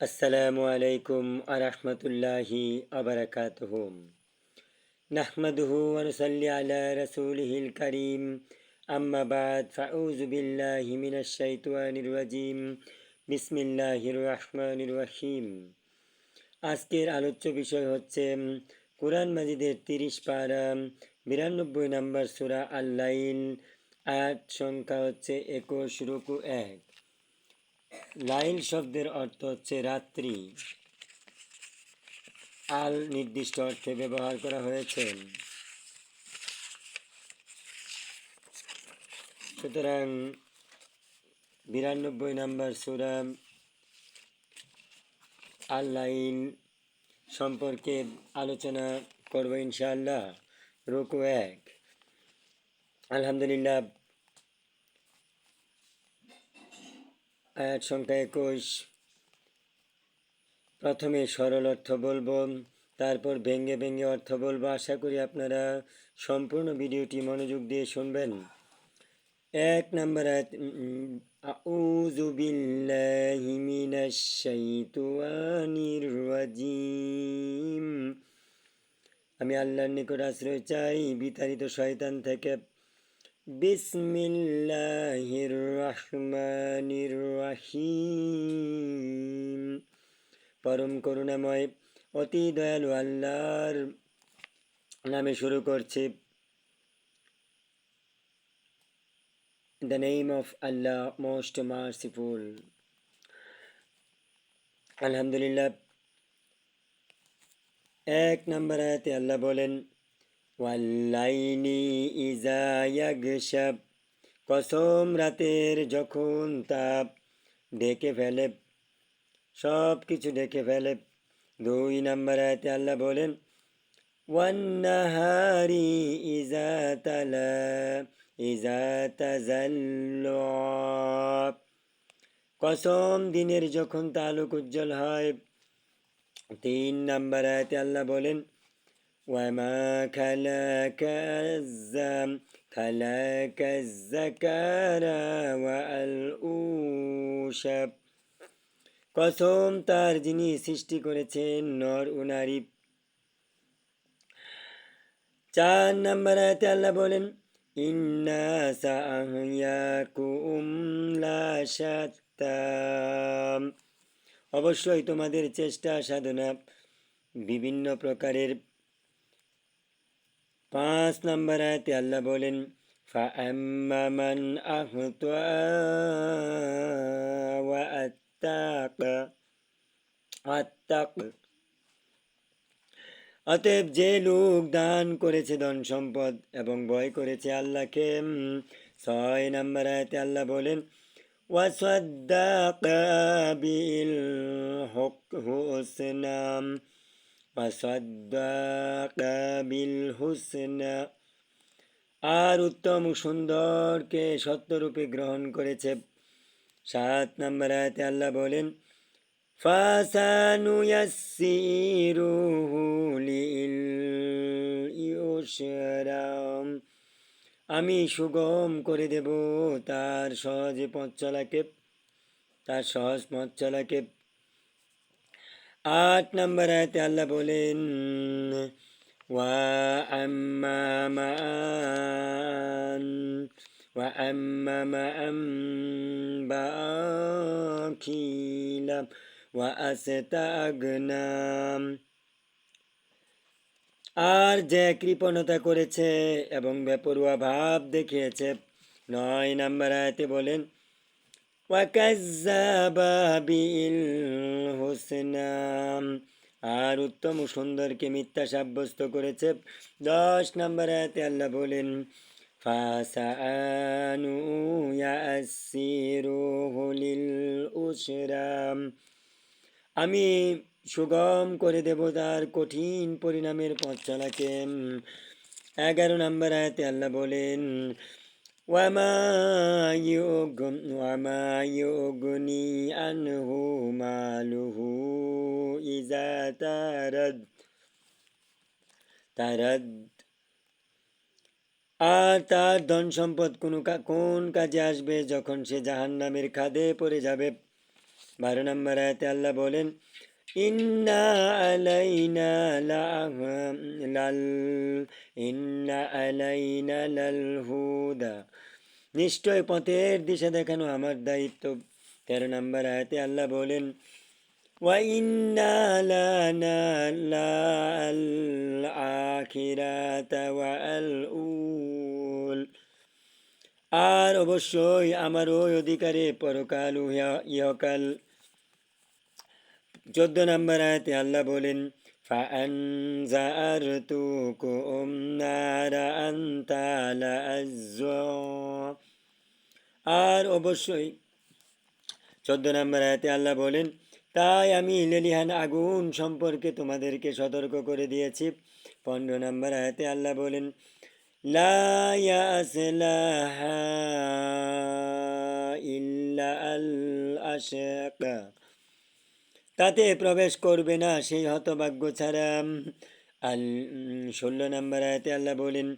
আসসালামু আলাইকুম আরহামতুল্লাহি আবরকাতহ। নাহমাদুহু ওয়ানুসাল্লি আলা রাসূলিহিল কারীম। আম্মা বাদ, ফাউযু বিল্লাহি বিসমিল্লাহির রহিম। আজকের আলোচ্য বিষয় হচ্ছে কোরআন মাজিদের তিরিশ পারা বিরানব্বই নম্বর সুরা আল-লাইল। আয়াত সংখ্যা হচ্ছে একুশ, রুকু এক। লাইল শব্দের অর্থ হচ্ছে রাত্রি। আল নির্দিষ্ট অর্থে ব্যবহার করা হয়েছে। সুতরাং বিরানব্বই নাম্বার সুরা আল লাইল সম্পর্কে আলোচনা করব ইনশাআল্লাহ। রুকু এক। আলহামদুলিল্লাহ আয়াত সংখ্যা একুশ। প্রথমে সরল অর্থ বলব, তারপর ব্যঙ্গে ভেঙ্গে অর্থ বলব। আশা করি আপনারা সম্পূর্ণ ভিডিওটি মনোযোগ দিয়ে শুনবেন। এক নম্বর আমি আল্লাহর নিকট আশ্রয় চাই, বিতাড়িত শয়তান থেকে বিসমিল্লাহির রহমানির রহিম পরম করুণাময়, অতি দয়ালু আল্লাহর নামে শুরু করছি। The name of Allah most merciful আলহামদুলিল্লাহ। এক নম্বর আয়াতে আল্লাহ বলেন ওয়াল্লাইনি ইজা ইয়াগশাব কসম রাতের যখন তাপ ডেকে ফেলে। সব কিছু ডেকে ফেলে। দুই নম্বর আয়তে আল্লাহ বলেন, ওয়ান্নাহারি ইজা তালা ইজা তাজাল্ল। কসম দিনের যখন তালুক উজ্জ্বল হয়। তিন নম্বর আয়তে আল্লাহ বলেন وما خلق الزم خلق الذكر والأنثى কসম তার যিনি সৃষ্টি করেছেন নর ও নারী চার নম্বর আয়াতে আল্লাহ বলেন ইন্না সাআয়াকুম লা শাত্তাম অবশ্যই তোমাদের চেষ্টা সাধনা বিভিন্ন প্রকারের পাঁচ নম্বর আয়তে আল্লাহ বলেন فأما من أهطأ وأتق أتق অতএব যে লোক দান করেছে ধন সম্পদ এবং ভয় করেছে আল্লাহকে ছয় নম্বর আয়তে আল্লাহ বলেন ওয়াসাদ্দাক বিল হক হোসনাম বিল হুসনা আর উত্তম সুন্দরকে সত্যরূপে গ্রহণ করেছে। সাত নম্বর আয়তে আল্লাহ বলেন আমি সুগম করে দেব তার সহজে পথ চলাকে, তার সহজ পথ চলাকে। আট নম্বর আয়তে আল্লাহ বলেন আর যে কৃপণতা করেছে এবং বেপরুয়া ভাব দেখিয়েছে, নয় নম্বর আয়তে বলেন হোসনাম আর উত্তম সুন্দরকে মিথ্যা সাব্যস্ত করেছে। দশ নম্বর আয়াতে আল্লাহ বলেন আমি সুগম করে দেব তার কঠিন পরিণামের পথ চলাকে। এগারো নম্বর আয়াতে আল্লাহ বলেন وما يغن وما يغني عنه ماله إذا ترد ترد আর তার ধন সম্পদ কোন কোন কাজে আসবে যখন সে জাহান নামের খাদে পড়ে যাবে বারো নম্বর আয়াতে আল্লাহ বলেন ইন্না আলাইনা লাল ইন্না আলাইনা লাল হুদা নিশ্চয় পথের দিশা দেখানো আমার দায়িত্ব তেরো নম্বর আয়াতে আল্লাহ বলেন وإنا لنا الآخرة والأول আর অবশ্যই আমার ওই অধিকারে পরকাল ও ইহ- ইহকাল চোদ্দ নম্বর আয়াতে আল্লাহ বলেন فأنذرتكم نارا تلظى আর অবশ্যই চোদ্দ নম্বর আয়াতে আল্লাহ বলেন তাই আমি লেলিহান আগুন সম্পর্কে তোমাদেরকে সতর্ক করে দিয়েছি পনেরো নম্বর আয়াতে আল্লাহ বলেন লা ইয়াসলাহা ইল্লা আল আশাকা তাতে প্রবেশ করবে না সেই হতভাগ্য ছাড়া। আল ষোলো নম্বর আয়তে আল্লাহ বলেন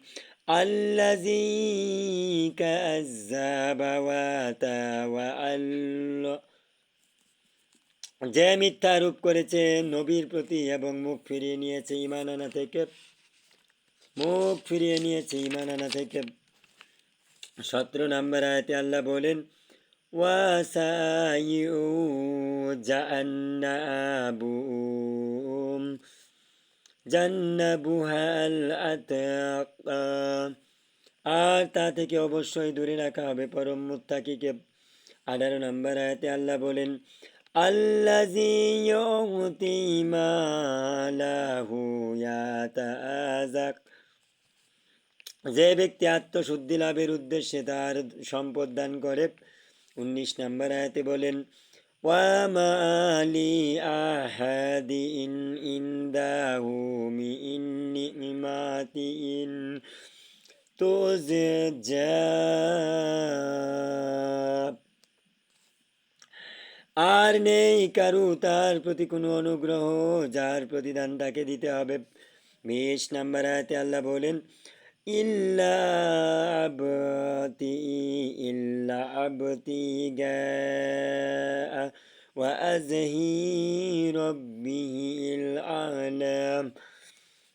যে মিথ্যা আরোপ করেছে নবীর প্রতি এবং মুখ ফিরিয়ে নিয়েছে ইমানানা থেকে, মুখ ফিরিয়ে নিয়েছে ইমানানা থেকে। সতেরো নম্বর আয়াতে আল্লাহ বলেন জান্নাবুহাল আতাকা আর তা থেকে অবশ্যই দূরে রাখা হবে পরম মুত্তাকিকে। আঠারো নম্বর আয়াতে আল্লাহ বলেন আল্লাহ যে ব্যক্তি আত্মশুদ্ধি লাভের উদ্দেশ্যে তার সম্পদ দান করে উনিশ নম্বর আয়াতে বলেন ওয়ামালি আহাদি ইন ইন্দাহু মি ইন নিমাতিন তো যে আর নেই কারু তার প্রতি কোনো অনুগ্রহ, যার প্রতিদান তাকে দিতে হবে। বিশ নাম্বার আয়াতে আল্লাহ বলেন ইল্লা আবতি ইল্লা আবতি গা ওয়াজহি রব্বিহিল আলাম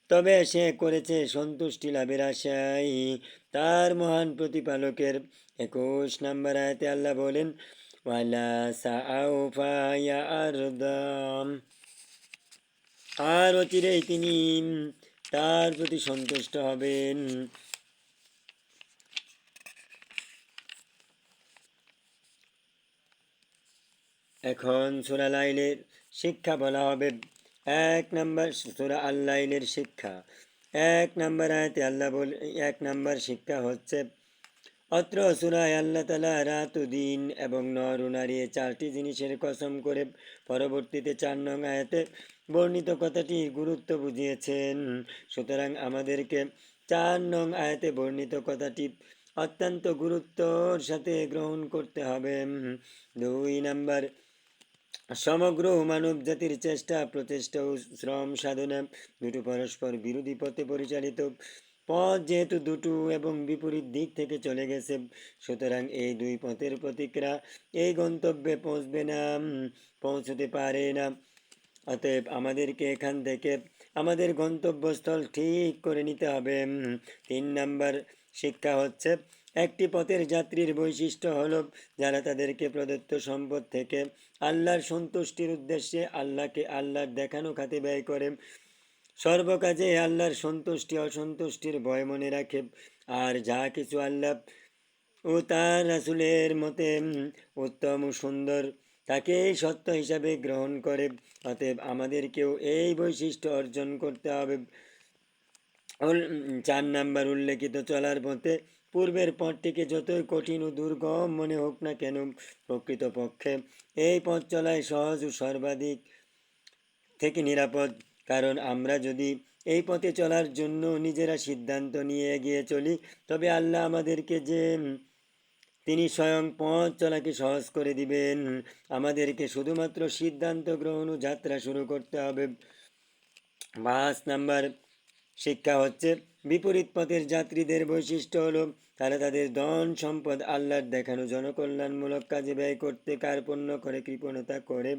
তবে সে করেছে সন্তুষ্টি লাভের আশায়। তার মহান প্রতিপালকের একুশ নম্বর আয়াতে আল্লাহ বলেন, ওয়ালা আর অচিরেই তিনি তার প্রতি সন্তুষ্ট হবেন। এখন সুরা লাইলের শিক্ষা বলা হবে। এক নম্বর সুরা আল্লাইলের শিক্ষা। এক নম্বর আয়তে আল্লাহ বল, এক নম্বর শিক্ষা হচ্ছে, অত্র সুরায় আল্লাহ তালা রাত দিন এবং নর নারী চারটি জিনিসের কসম করে পরবর্তীতে চার নং আয়াতে বর্ণিত কথাটির গুরুত্ব বুঝিয়েছেন। সুতরাং আমাদেরকে চার নং আয়াতে বর্ণিত কথাটি অত্যন্ত গুরুত্বর সাথে গ্রহণ করতে হবে। দুই নাম্বার, সমগ্র মানব জাতির চেষ্টা, প্রচেষ্টা ও শ্রম সাধনা দুটো পরস্পর বিরোধী পথে পরিচালিত। পথ যেহেতু দুটো এবং বিপরীত দিক থেকে চলে গেছে, সুতরাং এই দুই পথের প্রতিক্রিয়া এই গন্তব্যে পৌঁছবে না, পৌঁছতে পারে না। অতএব আমাদেরকে এখান থেকে আমাদের গন্তব্যস্থল ঠিক করে নিতে হবে। তিন নাম্বার শিক্ষা হচ্ছে, একটি পথের যাত্রীর বৈশিষ্ট্য হল যারা তাদেরকে প্রদত্ত সম্পদ থেকে আল্লাহর সন্তুষ্টির উদ্দেশ্যে আল্লাহকে আল্লাহর দেখানো খাতে ব্যয় করে। সর্বকাজে আল্লাহর সন্তুষ্টি, অসন্তুষ্টির ভয় মনে রাখে। আর যা কিছু আল্লাহ ও তার রাসুলের মতে উত্তম ও সুন্দর তাকেই সত্য হিসাবে গ্রহণ করে, অতএব আমাদেরকেও এই বৈশিষ্ট্য অর্জন করতে হবে। চার নাম্বার উল্লেখিত চলার পথে পূর্বের পথটিকে যতই কঠিন ও দুর্গম মনে হোক না কেন, প্রকৃতপক্ষে এই পথ চলায় সহজ ও সর্বাধিক থেকে নিরাপদ। কারণ আমরা যদি এই পথে চলার জন্য নিজেরা সিদ্ধান্ত নিয়ে এগিয়ে চলি, তবে আল্লাহ আমাদেরকে যে তিনি স্বয়ং পথ চলাকে সহজ করে দিবেন। আমাদেরকে শুধুমাত্র সিদ্ধান্ত গ্রহণ ও যাত্রা শুরু করতে হবে। পাঁচ নাম্বার শিক্ষা হচ্ছে, বিপরীত পথের যাত্রীদের বৈশিষ্ট্য হলো, তারা তাদের ধন সম্পদ আল্লাহর দেখানো জনকল্যাণমূলক কাজে ব্যয় করতে কার্পণ্য করে, কৃপণতা করে।